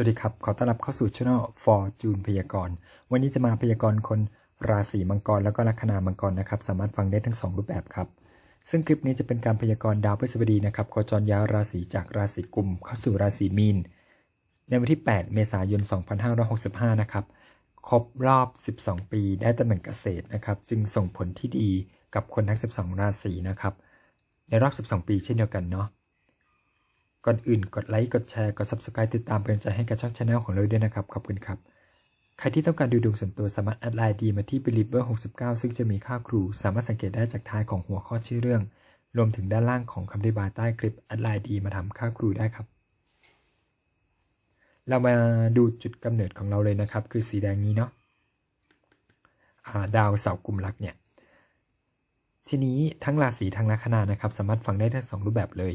สวัสดีครับ ขอต้อนรับเข้าสู่ช่อง Fortune พยากรณ์ วันนี้จะมาพยากรณ์คนราศีมังกรแล้วก็ลัคนามังกรนะครับ สามารถฟังได้ทั้ง 2 รูปแบบครับ ซึ่งคลิปนี้จะเป็นการพยากรณ์ดาวพฤหัสบดีนะครับ โคจรย้ายราศีจากราศีกุม เข้าสู่ราศีมีน ในวันที่ 8 เมษายน 2565 นะครับ ครบรอบ 12 ปีได้ตำแหน่งเกษตรนะครับ จึงส่งผลที่ดีกับคนทั้ง 12 ราศีนะครับ ในรอบ 12 ปีเช่นเดียวกันเนาะ ก่อนอื่นกดไลค์กดแชร์กด subscribe ติดตามเป็นใจให้กับช่องชาแนลของเราด้วยนะครับ ขอบคุณครับ ใครที่ต้องการดูดวงส่วนตัวสามารถแอดไลน์ดีมาที่ believer 69 ซึ่งจะมีค่าครู สามารถสังเกตได้จากท้ายของหัวข้อชื่อเรื่อง รวมถึงด้านล่างของคำอธิบายใต้คลิปแอดไลน์ดีมาทำค่าครูได้ครับ เรามาดูจุดกำเนิดของเราเลยนะครับ คือสีแดงนี้เนาะาดาวเสาร์กลุ่มรักเนี่ยทีนี้ทั้งราศีทั้งลัคนานะครับ สามารถฟังได้ทั้งสองรูปแบบเลย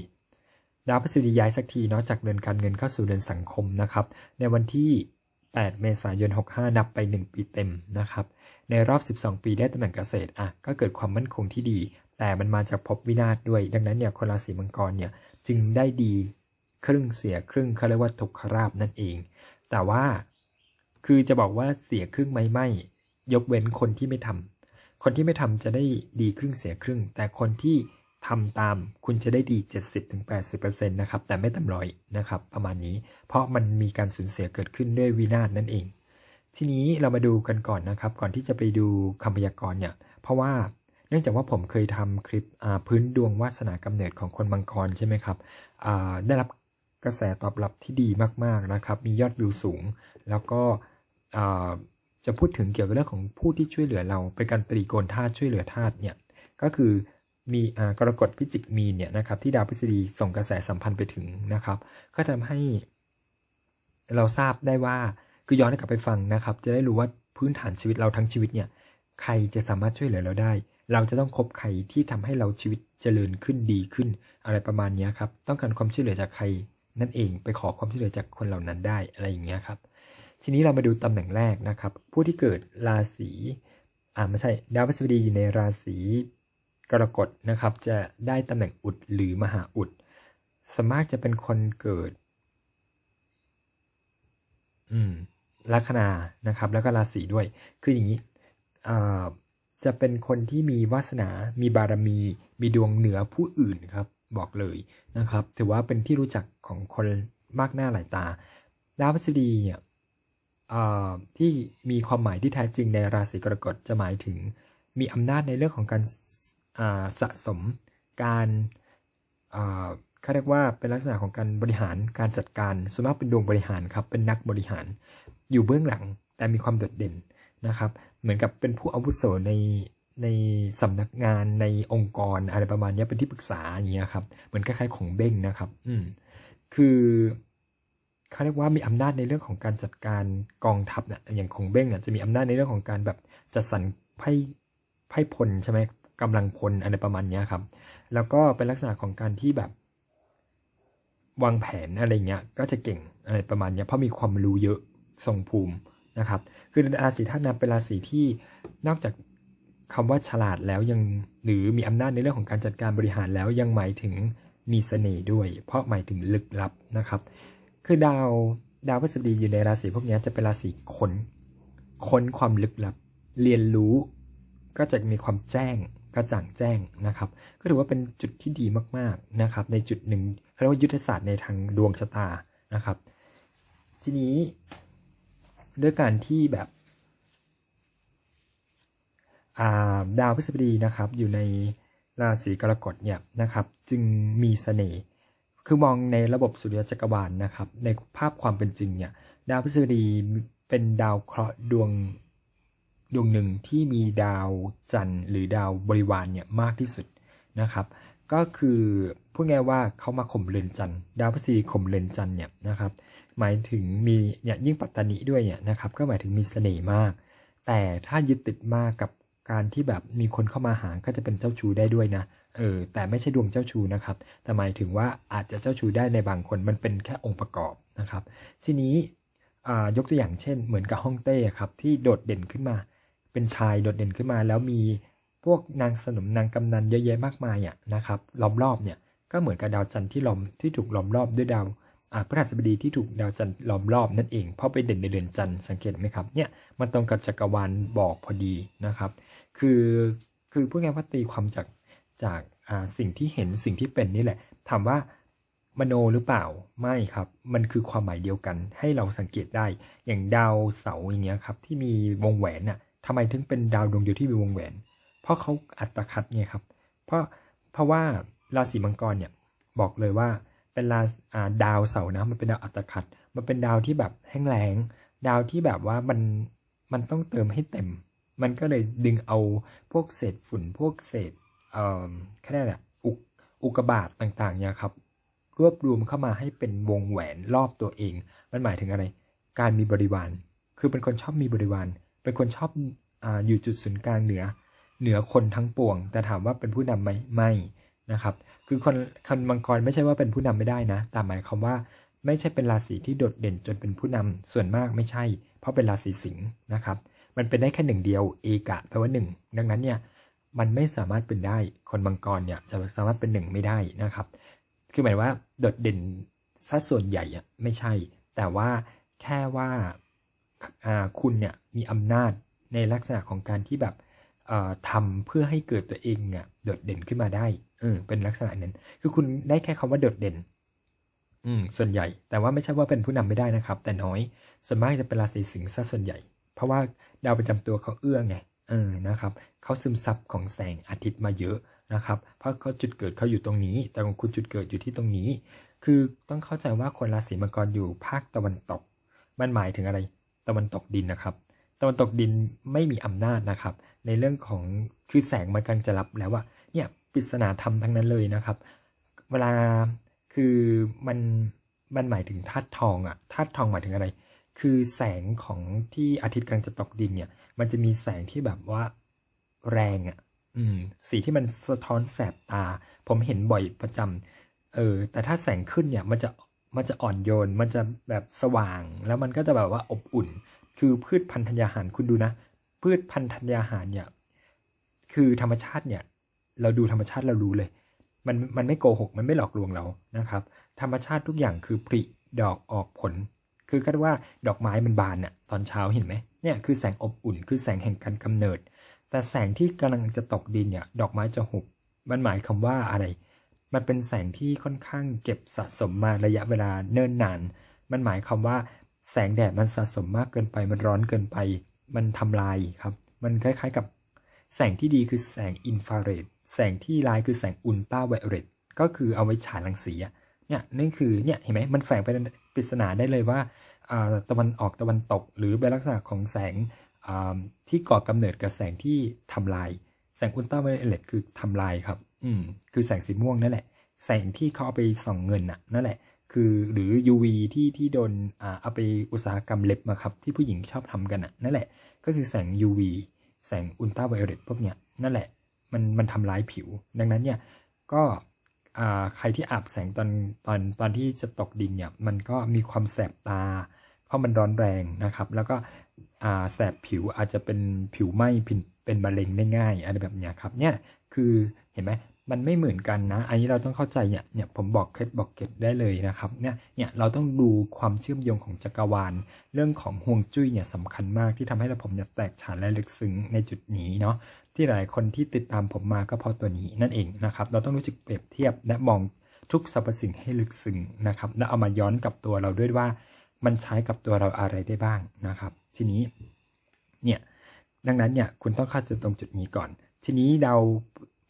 ดาวพฤหัสบดีย้ายสักทีเนาะจากเดือนการเงินเข้าสู่เดือนสังคมนะครับ ในวันที่ 8 เมษายน 65 นับไป 1 ปีเต็มนะครับ ในรอบ 12 ปีได้ตำแหน่งเกษตรอะก็เกิดความมั่นคงที่ดี แต่มันมาจากภพวินาศด้วย ดังนั้นเนี่ยคนราศีมังกรเนี่ยจึงได้ดีครึ่งเสียครึ่งเขาเรียกว่าทุกขราบนั่นเอง แต่ว่าคือจะบอกว่าเสียครึ่งไหมไม่ยกเว้นคนที่ไม่ทำคนที่ไม่ทำจะได้ดีครึ่งเสียครึ่ง แต่คนที่ ทำตามคุณจะได้ดี 70-80%นะครับ แต่ไม่ต่ำร้อยนะครับ ประมาณนี้ เพราะมันมีการสูญเสียเกิดขึ้นด้วยวินาศนั่นเอง ทีนี้เรามาดูกันก่อนนะครับ ก่อนที่จะไปดูคำพยากรณ์เนี่ย เพราะว่าเนื่องจากว่าผมเคยทำคลิปพื้นดวงวาสนากำเนิดของคนมังกรใช่ไหมครับได้รับกระแสตอบรับที่ดีมากๆนะครับ มียอดวิวสูง แล้วก็จะพูดถึงเกี่ยวกับเรื่องของผู้ที่ช่วยเหลือเราเป็นการตรีโกณธาตุช่วยเหลือธาตุเนี่ยก็คือ มีกรกฎพิจิกมีเนี่ยนะครับที่ดาวพฤษฎีส่งกระแสสัมพันธ์ไปถึงนะครับ ก็ทำให้เราทราบได้ว่าคือย้อนกลับไปฟังนะครับ จะได้รู้ว่าพื้นฐานชีวิตเราทั้งชีวิตเนี่ยใครจะสามารถช่วยเหลือเราได้ เราจะต้องคบใครที่ทำให้เราชีวิตเจริญขึ้นดีขึ้น อะไรประมาณนี้ครับต้องการความช่วยเหลือจากใครนั่นเองไปขอความช่วยเหลือจากคนเหล่านั้นได้อะไรอย่างเงี้ยครับ ทีนี้เรามาดูตำแหน่งแรกนะครับ ผู้ที่เกิดราศีอ่าไม่ใช่ดาวพฤหัสบดีอยู่ในราศี กรกฎนะครับจะได้ตำแหน่งอุดหรือมหาอุดสมากจะเป็นคนเกิด อืมลัคนานะครับ แล้วก็ราศีด้วย คืออย่างนี้จะเป็นคนที่มีวาสนา มีบารมี มีดวงเหนือผู้อื่นครับ บอกเลยนะครับ ถือว่าเป็นที่รู้จักของคนมากหน้าหลายตา ดาวพฤหัสบดีเนี่ยที่มีความหมายที่แท้จริงในราศีกรกฎจะหมายถึง มีอำนาจในเรื่องของการ สะสมการเขาเรียกว่าเป็นลักษณะของการบริหารการจัดการส่วนมากเป็นดวงบริหารครับเป็นนักบริหาร อยู่เบื้องหลังแต่มีความโดดเด่นนะครับ เหมือนกับเป็นผู้อาวุโสในในสำนักงานในองค์กรอะไรประมาณนี้เป็นที่ปรึกษาอย่างเงี้ยครับเหมือนคล้ายๆของเบ้งนะครับ อืมคือเขาเรียกว่ามีอำนาจในเรื่องของการจัดการกองทัพเนี่ยอย่างของเบ้งเนี่ยจะมีอำนาจในเรื่องของการแบบจัดสรรไพ่ไพ่พลใช่ไหม กำลังพลอะไรประมาณนี้ครับ แล้วก็เป็นลักษณะของการที่แบบ วางแผนอะไรเงี้ย ก็จะเก่งอะไรประมาณนี้เพราะมีความรู้เยอะทรงภูมินะครับ คือราศีธาตุน้ำเป็นราศีที่นอกจากคำว่าฉลาดแล้วยังหรือมีอำนาจในเรื่องของการจัดการบริหารแล้วยังหมายถึงมีเสน่ห์ด้วย เพราะหมายถึงลึกลับนะครับ คือดาวดาวพฤหัสบดีอยู่ในราศีพวกนี้จะเป็นราศีค้นค้นความลึกลับ เรียนรู้ก็จะมีความแจ้ง กระจ่างแจ้งนะครับ ก็ถือว่าเป็นจุดที่ดีมากๆนะครับ ในจุดหนึ่งเขาเรียกว่ายุทธศาสตร์ในทางดวงชะตานะครับ ทีนี้ด้วยการที่แบบดาวพฤษภดีนะครับ อยู่ในราศีกรกฎเนี่ยนะครับ จึงมีสเสน่ห์คือมองในระบบสุริยจักรวาลนนะครับ ในภาพความเป็นจริงเนี่ยดาวพฤษภดีเป็นดาวเคราะห์ดวง ดวงหนึ่งที่มีดาวจันทร์หรือดาวบริวารเนี่ยมากที่สุดนะครับ ก็คือพูดง่ายว่าเขามาข่มเรือนจันทร์ดาวพฤหัสข่มเรือนจันทร์เนี่ยนะครับ หมายถึงมีเนี่ยยิ่งปัตตานีด้วยเนี่ยนะครับ ก็หมายถึงมีเสน่ห์มาก แต่ถ้ายึดติดมากกับการที่แบบมีคนเข้ามาหาก็จะเป็นเจ้าชู้ได้ด้วยนะเออแต่ไม่ใช่ดวงเจ้าชู้นะครับ แต่หมายถึงว่าอาจจะเจ้าชู้ได้ในบางคนมันเป็นแค่องค์ประกอบนะครับ ทีนี้ยกตัวอย่างเช่น เหมือนกับฮ่องเต้ครับที่โดดเด่นขึ้นมา เป็นชายโดดเด่นขึ้นมา แล้วมีพวกนางสนมนางกำนันเยอะแยะมากมายอะนะครับล้อมรอบเนี่ยก็เหมือนกับดาวจันทร์ที่ล้อมที่ถูกล้อมรอบด้วยดาวอ่าพฤหัสบดีที่ถูกดาวจันทร์ล้อมรอบนั่นเอง เพราะไปเด่นในเรือนจันทร์สังเกตไหมครับเนี่ยมันตรงกับจักรวาลบอกพอดีนะครับ คือคือพูดง่ายว่าตีความจากจากสิ่งที่เห็นสิ่งที่เป็นนี่แหละถามว่ามโนหรือเปล่าไม่ครับ มันคือความหมายเดียวกันให้เราสังเกตได้อย่างดาวเสาอย่างเงี้ยครับที่มีวงแหวนน่ะ ทำไมถึงเป็นดาวดวงเดียวที่มีวงแหวน เพราะเขาอัตคัดไงครับ เพราะเพราะว่าราศีมังกรเนี่ยบอกเลยว่าเป็นราาดาวเสาร์นะมันเป็นดาวอัตคัด มันเป็นดาวที่แบบแห้งแล้ง ดาวที่แบบว่ามันมันต้องเติมให้เต็ม มันก็เลยดึงเอาพวกเศษฝุ่นพวกเศษเอ่อแค่นั้นแหละอุกอุกบาตต่างๆเนี่ยครับรวบรวมเข้ามาให้เป็นวงแหวนรอบตัวเอง มันหมายถึงอะไร การมีบริวาร คือเป็นคนชอบมีบริวาร เป็นคนชอบออยู่จุดศูนย์กลางเหนือ เหนือคนทั้งปวง แต่ถามว่าเป็นผู้นำไหมไม่นะครับ คือคนคนมังกรไม่ใช่ว่าเป็นผู้นำไม่ได้นะ แต่หมายความว่าไม่ใช่เป็นราศีที่โดดเด่นจนเป็นผู้นำส่วนมากไม่ใช่ เพราะเป็นราศีสิงห์นะครับ มันเป็นได้แค่หนึ่งเดียว เอกะแปลว่าหนึ่งดังนั้นเนี่ยมันไม่สามารถเป็นได้ คนมังกรเนี่ยจะสามารถเป็นหนึ่งไม่ได้นะครับ คือหมายว่าโดดเด่นสัดส่วนใหญ่ไม่ใช่ แต่ว่าแค่ว่า คุณเนี่ยมีอำนาจในลักษณะของการที่แบบเอ่อทำเพื่อให้เกิดตัวเองอะโดดเด่นขึ้นมาได้เออเป็นลักษณะนั้น คือคุณได้แค่คำว่าโดดเด่น อืมส่วนใหญ่ แต่ว่าไม่ใช่ว่าเป็นผู้นำไม่ได้นะครับ แต่น้อย ส่วนมากจะเป็นราศีสิงห์ซะส่วนใหญ่ เพราะว่าดาวประจำตัวเขาเอื้อไงเออนะครับเขาซึมซับของแสงอาทิตย์มาเยอะนะครับ เพราะเขาจุดเกิดเขาอยู่ตรงนี้ แต่ของคุณจุดเกิดอยู่ที่ตรงนี้ คือต้องเข้าใจว่าคนราศีมังกรอยู่ภาคตะวันตก มันหมายถึงอะไร ตะวันตกดินนะครับ ตะวันตกดินไม่มีอำนาจนะครับ ในเรื่องของคือแสงมันกำลังจะรับแล้วว่าเนี่ยปริศนาธรรมทั้งนั้นเลยนะครับ เวลาคือมันมันหมายถึงธาตุทองอะธาตุทองหมายถึงอะไร คือแสงของที่อาทิตย์กำลังจะตกดินเนี่ย มันจะมีแสงที่แบบว่าแรงอะ่ะอืม สีที่มันสะท้อนแสบตา ผมเห็นบ่อยประจำเออ แต่ถ้าแสงขึ้นเนี่ย มันจะ มันจะอ่อนโยน มันจะแบบสว่าง แล้วมันก็จะแบบว่าอบอุ่น คือพืชพันธัญญาหารคุณดูนะ พืชพันธัญญาหารเนี่ย คือธรรมชาติเนี่ย เราดูธรรมชาติเรารู้เลย มันมันไม่โกหก มันไม่หลอกลวงเรานะครับ ธรรมชาติทุกอย่างคือผลิดอกออกผล คือก็ว่าดอกไม้มันบานน่ะ ตอนเช้าเห็นไหมเนี่ยคือแสงอบอุ่น คือแสงแห่งการกำเนิด แต่แสงที่กำลังจะตกดินเนี่ย ดอกไม้จะหุบ มันหมายคำว่าอะไร มันเป็นแสงที่ค่อนข้างเก็บสะสมมาระยะเวลาเนิ่นนาน มันหมายคำว่าแสงแดดมันสะสมมากเกินไป มันร้อนเกินไป มันทำลายครับ มันคล้ายๆกับแสงที่ดีคือแสงอินฟราเรด แสงที่ร้ายคือแสงอุลตราไวโอเลต ก็คือเอาไว้ฉายรังสีเนี่ยนี่คือเนี่ยเห็นไหมมันแฝงไปในปริศนาได้เลยว่าตะวันออกตะวันตก หรือเป็นลักษณะของแสงที่ก่อกำเนิดกับแสงที่ทำลาย แสงอุลตราไวโอเลตคือทำลายครับ อืม คือแสงสีม่วงนั่นแหละ แสงที่เขาเอาไปส่องเงินน่ะ นั่นแหละ คือหรือ UV ที่ที่โดนอ่าเอาไปอุตสาหกรรมเล็บมาครับ ที่ผู้หญิงชอบทำกันน่ะ นั่นแหละ ก็คือแสง UV แสงอุลตราไวโอเลตพวกเนี้ย นั่นแหละ มันมันทำร้ายผิว ดังนั้นเนี่ย ก็ใครที่อาบแสงตอนตอนตอนที่จะตกดินเนี่ย มันก็มีความแสบตา เพราะมันร้อนแรงนะครับ แล้วก็แสบผิวอาจจะเป็นผิวไหม้เป็นมะเร็งได้ง่ายอะไรแบบนี้ครับ เนี่ย คือเห็นไหม มันไม่เหมือนกันนะ อันนี้เราต้องเข้าใจเนี่ยเนี่ยผมบอกเคล็ดบอกเก็ดได้เลยนะครับเนี่ยเนี่ยเราต้องดูความเชื่อมโยงของจักรวาล เรื่องของห่วงจุ้ยเนี่ยสำคัญมากที่ทำให้เราผมเนี่ยแตกฉานและลึกซึ้งในจุดนี้เนาะที่หลายคนที่ติดตามผมมาก็เพราะตัวนี้นั่นเองนะครับ เราต้องรู้จักเปรียบเทียบและมองทุกสรรพสิ่งให้ลึกซึ้งนะครับ และเอามาย้อนกับตัวเราด้วยว่า มันใช้กับตัวเราอะไรได้บ้างนะครับ ทีนี้เนี่ยดังนั้นเนี่ยคุณต้องเข้าใจตรงจุดนี้ก่อน ทีนี้เรา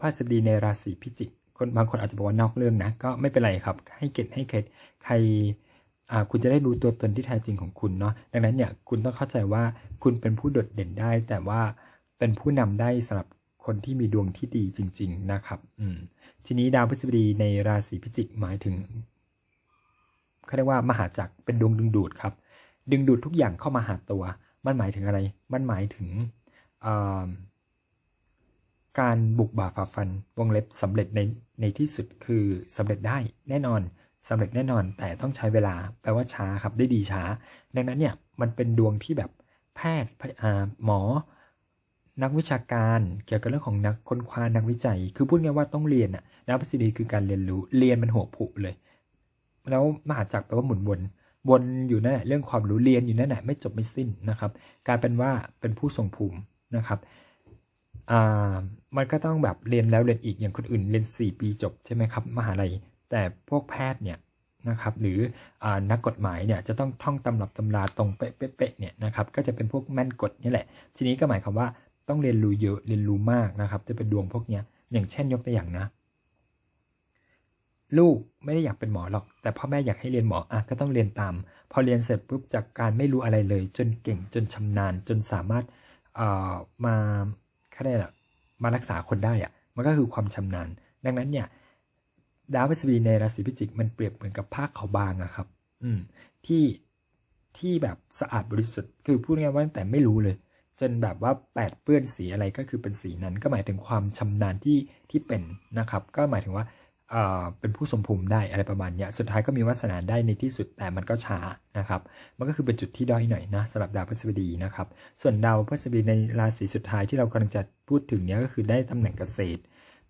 พระศัดีในราศีพิจิกคนบางคนอาจจะบอกว่านอกเรื่องนะ ก็ไม่เป็นไรครับ ให้เก็ตให้เครใครคุณจะได้รู้ตัวตนที่แท้จริงของคุณเนาะดังนั้นเนี่ยคุณต้องเข้าใจว่าคุณเป็นผู้โดดเด่นได้ แต่ว่าเป็นผู้นำได้สำหรับคนที่มีดวงที่ดีจริง ๆ นะครับอืมทีนี้ดาวพฤษภดีในราศีพิจิกหมายถึงเขาเรียกว่ามหาจักรเป็นดวงดึงดูดครับ ดึงดูดทุกอย่างเข้ามาหาตัว มันหมายถึงอะไร มันหมายถึง การบุกบ่าฝ่าฟันวงเล็บสำเร็จในในที่สุดคือสำเร็จได้แน่นอนสำเร็จแน่นอนแต่ต้องใช้เวลาแปลว่าช้าครับได้ดีช้า ดังนั้นเนี่ยมันเป็นดวงที่แบบแพทย์หมอ นักวิชาการเกี่ยวกับเรื่องของนักค้นคว้านักวิจัย คือพูดง่ายว่าต้องเรียนอะดาวพฤษฎีคือการเรียนรู้เรียนมันหัวผุเลย แล้วมหาจักรแปลว่าหมุนวนวนอยู่นั่นแหละเรื่องความรู้เรียนอยู่นั่นแหละไม่จบไม่สิ้นนะครับกลายเป็นว่าเป็นผู้ทรงภูมินะครับ อ่ามันก็ต้องแบบเรียนแล้วเรียนอีกอย่างคนอื่นเรียน 4 ปีจบใช่ไหมครับมหาลัย แต่พวกแพทย์เนี่ยนะครับหรืออนักกฎหมายเนี่ยจะต้องท่องตำรับตำราตรงเป๊ะๆเนี่ยนะครับก็จะเป็นพวกแม่นกฎนี่แหละ ทีนี้ก็หมายความว่าต้องเรียนรู้เยอะเรียนรู้มากนะครับ จะเป็นดวงพวกเนี้ยอย่างเช่นยกตัวอย่างนะ ลูกไม่ได้อยากเป็นหมอหรอก แต่พ่อแม่อยากให้เรียนหมออะก็ต้องเรียนตาม พอเรียนเสร็จปุ๊บจากการไม่รู้อะไรเลย จนเก่งจนชำนาญจนสามารถมา เขาเรียกอะมารักษาคนได้อะมันก็คือความชำนาญ ดังนั้นเนี่ยดาวพฤษฎีในราศีพิจิกมันเปรียบเหมือนกับผ้าขาวบางอะครับ อืม ที่ที่แบบสะอาดบริสุทธิ์คือพูดง่ายๆว่าแต่ไม่รู้เลย จนแบบว่าแปดเปื้อนสีอะไรก็คือเป็นสีนั้น ก็หมายถึงความชำนาญที่ที่เป็นนะครับ ก็หมายถึงว่า เป็นผู้สมภูมิได้อะไรประมาณนี้สุดท้ายก็มีวาสนาได้ในที่สุดแต่มันก็ช้านะครับ มันก็คือเป็นจุดที่ด้อยหน่อยนะสำหรับดาวพฤษฎีนะครับ ส่วนดาวพฤษฎีในราศีสุดท้ายที่เรากำลังจะพูดถึงเนี้ยก็คือได้ตำแหน่งเกษตร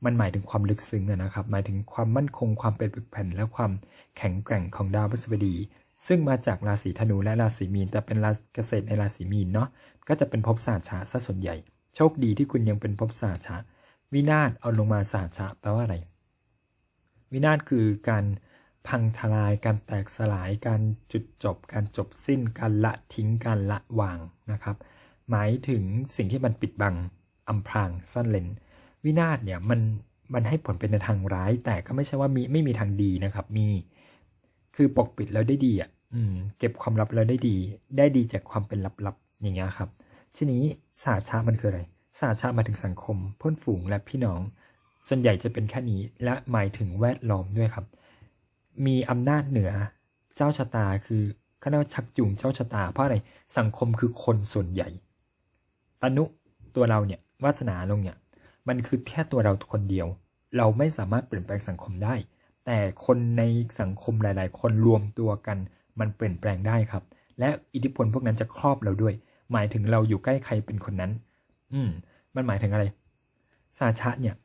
มันหมายถึงความลึกซึ้งนะครับ หมายถึงความมั่นคงความเป็นปึกแผ่น และความแข็งแกร่งของดาวพฤษฎีซึ่งมาจากราศีธนูและราศีมีน แต่เป็นราศีเกษตรในราศีมีนเนาะก็จะเป็นภพศาสตร์ชาซะส่วนใหญ่ โชคดีที่คุณยังเป็นภพศาสตร์ชาวินาศเอาลงมาศาสตร์ชาแปลว่าอะไร วินาศคือการพังทลาย การแตกสลาย การจุดจบ การจบสิ้น การละทิ้ง การละวางนะครับ หมายถึงสิ่งที่มันปิดบังอำพรางซ่อนเลนวินาศเนี่ยมันมันให้ผลเป็นในทางร้าย แต่ก็ไม่ใช่ว่ามีไม่มีทางดีนะครับ มี คือปกปิดแล้วได้ดีอะอืมเก็บความลับแล้วได้ดี ได้ดีจากความเป็นลับๆอย่างเงี้ยครับ ทีนี้สาชามันคืออะไรสาชามาถึงสังคมเพื่อนฝูงและพี่น้อง ส่วนใหญ่จะเป็นแค่นี้และหมายถึงแวดล้อมด้วยครับ มีอำนาจเหนือเจ้าชะตาคือเขาเรียกว่าชักจูงเจ้าชะตา เพราะอะไรสังคมคือคนส่วนใหญ่ตนุตัวเราเนี่ยวาสนาลงเนี่ยมันคือแค่ตัวเราคนเดียว เราไม่สามารถเปลี่ยนแปลงสังคมได้ แต่คนในสังคมหลาย ๆ คนรวมตัวกัน มันเปลี่ยนแปลงได้ครับ และอิทธิพลพวกนั้นจะครอบเราด้วย หมายถึงเราอยู่ใกล้ใครเป็นคนนั้น อืม มันหมายถึงอะไร สาชะเนี่ย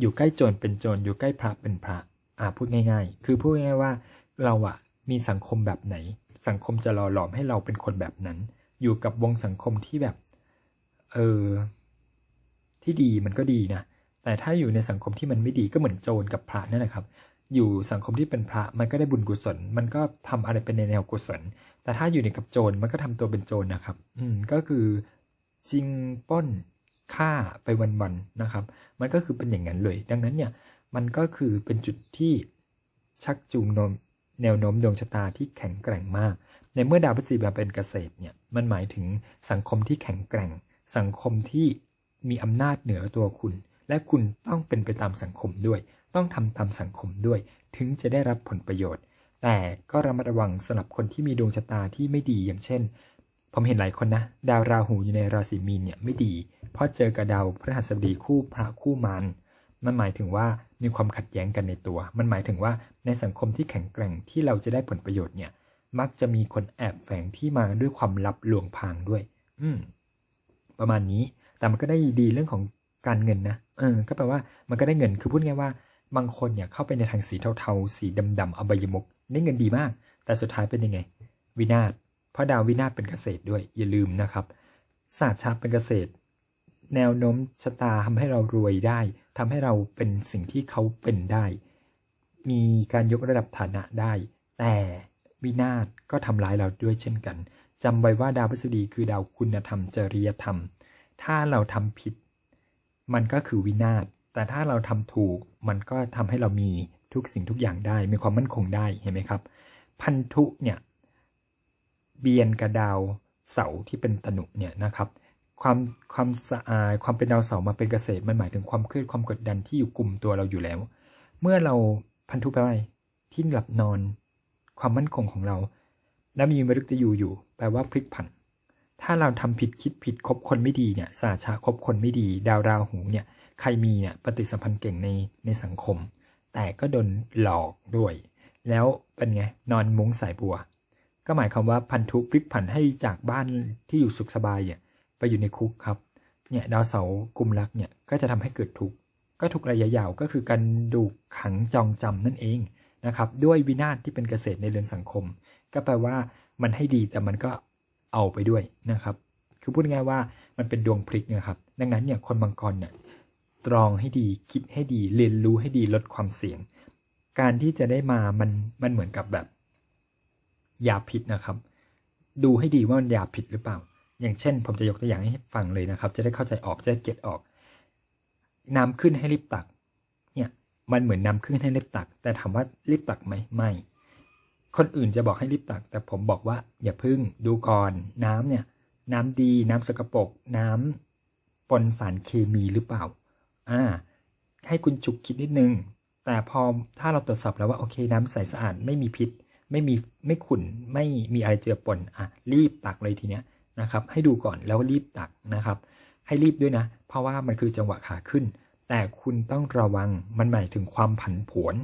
อยู่ใกล้โจรเป็นโจรอยู่ใกล้พระเป็นพระ อ่าพูดง่าย ๆ คือพูดง่ายๆว่าเราอะมีสังคมแบบไหน สังคมจะหล่อหลอมให้เราเป็นคนแบบนั้น อยู่กับวงสังคมที่แบบ เออที่ดีมันก็ดีนะ แต่ถ้าอยู่ในสังคมที่มันไม่ดีก็เหมือนโจรกับพระนั่นแหละครับ อยู่สังคมที่เป็นพระมันก็ได้บุญกุศล มันก็ทำอะไรเป็นในแนวกุศล แต่ถ้าอยู่ในกับโจรมันก็ทำตัวเป็นโจรนะครับ อืมก็คือจริงป้น ฆ่าไปวันๆนะครับ มันก็คือเป็นอย่างนั้นเลย ดังนั้นเนี่ยมันก็คือเป็นจุดที่ชักจูงนมแนวโน้มดวงชะตาที่แข็งแกร่งมาก ในเมื่อดาวพฤหัสบดีเป็นเกษตรเนี่ยมันหมายถึงสังคมที่แข็งแกร่ง สังคมที่มีอำนาจเหนือตัวคุณ และคุณต้องเป็นไปตามสังคมด้วย ต้องทำตามสังคมด้วย ถึงจะได้รับผลประโยชน์ แต่ก็ระมัดระวังสำหรับคนที่มีดวงชะตาที่ไม่ดีอย่างเช่น ผมเห็นหลายคนนะ ดาวราหูอยู่ในราศีมีนเนี่ยไม่ดีเพราะเจอกับดาวพฤหัสบดีคู่พระคู่มารมันหมายถึงว่ามีความขัดแย้งกันในตัว มันหมายถึงว่าในสังคมที่แข็งแกร่งที่เราจะได้ผลประโยชน์เนี่ย มักจะมีคนแอบแฝงที่มาด้วยความลับลวงพางด้วย อืม ประมาณนี้ แต่มันก็ได้ดีเรื่องของการเงินนะ เออ ก็แปลว่ามันก็ได้เงิน คือพูดง่ายว่า บางคนเนี่ยเข้าไปในทางสีเทาๆ สีดำๆอบายมุกได้เงินดีมาก แต่สุดท้ายเป็นยังไง วินาศ เพราะดาววินาศเป็นเกษตรด้วยอย่าลืมนะครับศาสตร์ชาเป็นเกษตร แนวโน้มชะตาทำให้เรารวยได้ทำให้เราเป็นสิ่งที่เขาเป็นได้ มีการยกระดับฐานะได้ แต่วินาศก็ทำร้ายเราด้วยเช่นกันจำไว้ว่าดาวพฤษฎีคือดาวคุณธรรมจริยธรรม ถ้าเราทำผิด มันก็คือวินาศแต่ถ้าเราทำถูกมันก็ทำให้เรามีทุกสิ่งทุกอย่างได้ มีความมั่นคงได้เห็นไหมครับ พันธุเนี่ย เบียนกับดาวเสาที่เป็นตนุเนี่ยนะครับความความสะอาดความเป็นดาวเสามาเป็นเกษตรมันหมายถึงความเครียดความกดดันที่อยู่กลุ่มตัวเราอยู่แล้ว เมื่อเราพันธุไปไที่หลับนอน ความมั่นคงของเรา แล้วมีมฤตยูอยู่แปลว่าพลิกผัน ถ้าเราทำผิดคิดผิดคบคนไม่ดีเนี่ยสาชาคบคนไม่ดี ดาวราหูเนี่ยใครมีเนี่ยปฏิสัมพันธ์เก่งในในสังคม แต่ก็โดนหลอกด้วย แล้วเป็นไงนอนมุ้งสายบัว ก็หมายความว่าพันธุพลิกผันให้จากบ้านที่อยู่สุขสบายเนี่ยไปอยู่ในคุกครับเนี่ยดาวเสาร์กุมรักเนี่ยก็จะทำให้เกิดทุกข์ก็ทุกระยะยาวก็คือการดูขังจองจำนั่นเองนะครับด้วยวินาศที่เป็นเกษตรในเรือนสังคม ก็แปลว่ามันให้ดีแต่มันก็เอาไปด้วยนะครับ คือพูดง่ายว่ามันเป็นดวงพลิกนะครับ ดังนั้นเนี่ยคนมังกรเนี่ยตรองให้ดีคิดให้ดีเรียนรู้ให้ดีลดความเสี่ยง การที่จะได้มามันมันเหมือนกับแบบ ยาพิษนะครับ ดูให้ดีว่ามันยาพิษหรือเปล่า อย่างเช่น ผมจะยกตัวอย่างให้ฟังเลยนะครับ จะได้เข้าใจออกจะได้เก็ตออก น้ำขึ้นให้รีบตัก เนี่ยมันเหมือนน้ำขึ้นให้รีบตัก แต่ถามว่ารีบตักไหมไม่ คนอื่นจะบอกให้รีบตัก แต่ผมบอกว่าอย่าพึ่งดูก่อน น้ำเนี่ยน้ำดีน้ำสกปรกน้ำปนสารเคมีหรือเปล่าอ่าให้คุณฉุกคิดนิดนึง แต่พอถ้าเราตรวจสอบแล้วว่าโอเค น้ำใสสะอาดไม่มีพิษ ไม่มีไม่ขุ่นไม่มีอะไรเจือปนอะรีบตักเลยทีเนี้ยนะครับให้ดูก่อนแล้วรีบตักนะครับ ให้รีบด้วยนะ เพราะว่ามันคือจังหวะขาขึ้น แต่คุณต้องระวังมันหมายถึงความผันผวน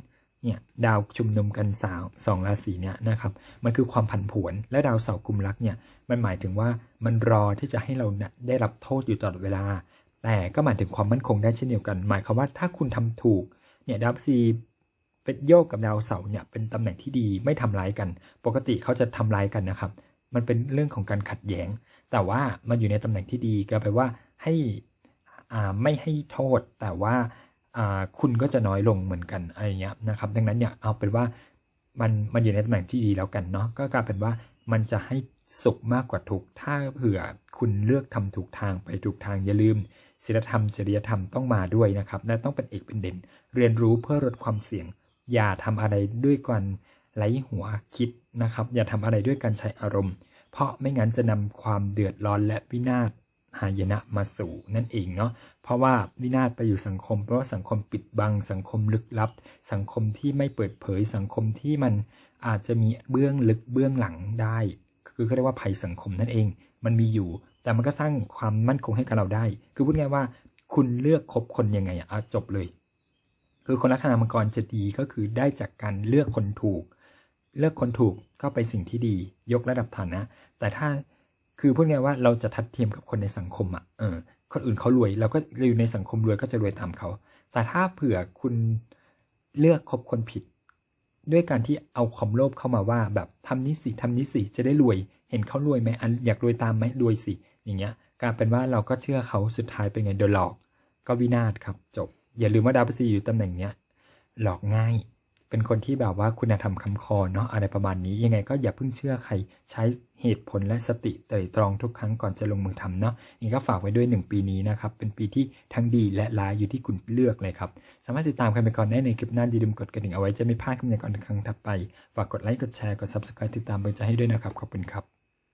เนี่ยดาวชุมนุมกันสาวสองราศีเนี่ยนะครับมันคือความผันผวนและดาวเสาร์กุมรักเนี่ยมันหมายถึงว่ามันรอที่จะให้เราเนี่ยได้รับโทษอยู่ตลอดเวลา แต่ก็หมายถึงความมั่นคงได้เช่นเดียวกัน หมายความว่าถ้าคุณทำถูกเนี่ยดาวสี เป็นโยกกับดาวเสาร์เนี่ยเป็นตำแหน่งที่ดีไม่ทำร้ายกัน ปกติเขาจะทำร้ายกันนะครับ มันเป็นเรื่องของการขัดแย้ง แต่ว่ามันอยู่ในตำแหน่งที่ดีก็แปลว่าให้อ่าไม่ให้โทษ แต่ว่าอ่าคุณก็จะน้อยลงเหมือนกันอะไรเงี้ยนะครับ ดังนั้นเนี่ยเอาเป็นว่ามันมันอยู่ในตำแหน่งที่ดีแล้วกันเนาะก็กลายเป็นว่ามันจะให้สุขมากกว่าทุกถ้าเผื่อคุณเลือกทำถูกทางไปถูกทางอย่าลืมศีลธรรมจริยธรรมต้องมาด้วยนะครับและต้องเป็นเอกเป็นเด่น เรียนรู้เพื่อลดความเสี่ยง อย่าทำอะไรด้วยการไหลหัวคิดนะครับ อย่าทำอะไรด้วยการใช้อารมณ์ เพราะไม่งั้นจะนำความเดือดร้อนและวินาศหายนะมาสู่นั่นเองเนาะ เพราะว่าวินาศไปอยู่สังคม เพราะสังคมปิดบัง สังคมลึกลับ สังคมที่ไม่เปิดเผย สังคมที่มันอาจจะมีเบื้องลึกเบื้องหลังได้ คือเขาเรียกว่าภัยสังคมนั่นเอง มันมีอยู่ แต่มันก็สร้างความมั่นคงให้กับเราได้ คือพูดง่ายว่า คุณเลือกคบคนยังไงอะจบเลย คือคนลัคนามังกรจะดีก็คือได้จากการเลือกคนถูก เลือกคนถูกก็ไปสิ่งที่ดี ยกระดับฐานะ แต่ถ้าคือพูดง่ายว่าเราจะทัดเทียมกับคนในสังคมอะ่ะเออคนอื่นเขารวยเราก็เราอยู่ในสังคมรวยก็จะรวยตามเขา แต่ถ้าเผื่อคุณเลือกคบคนผิด ด้วยการที่เอาความโลภเข้ามาว่าแบบทำนี้สิทำนี้สิจะได้รวย เห็นเขารวยไหมอันอยากรวยตามไหมรวยสิอย่างเงี้ยกลารเป็นว่าเราก็เชื่อเขาสุดท้ายเป็นไงโดนหลอก ก็วินาศครับจบ อย่าลืมว่าดาวพฤหัสอยู่ตำแหน่งเนี้ยหลอกง่าย เป็นคนที่แบบว่าคุณธรรมคำคอเนาะอะไรประมาณนี้ ยังไงก็อย่าเพิ่งเชื่อใครใช้เหตุผลและสติไตร่ตรองทุกครั้งก่อนจะลงมือทำเนาะนี่ก็ฝากไว้ด้วย 1 ปีนี้นะครับ เป็นปีที่ทั้งดีและร้ายอยู่ที่คุณเลือกเลยครับ สามารถติดตามกันไปก่อนได้ในคลิปหน้าอย่าลืมกดกระดิ่งเอาไว้จะไม่พลาดคลิปในก่อนครั้งถัดไป ฝากกดไลค์กดแชร์กด subscribe ติดตามเป็นใจให้ด้วยนะครับขอบคุณครับ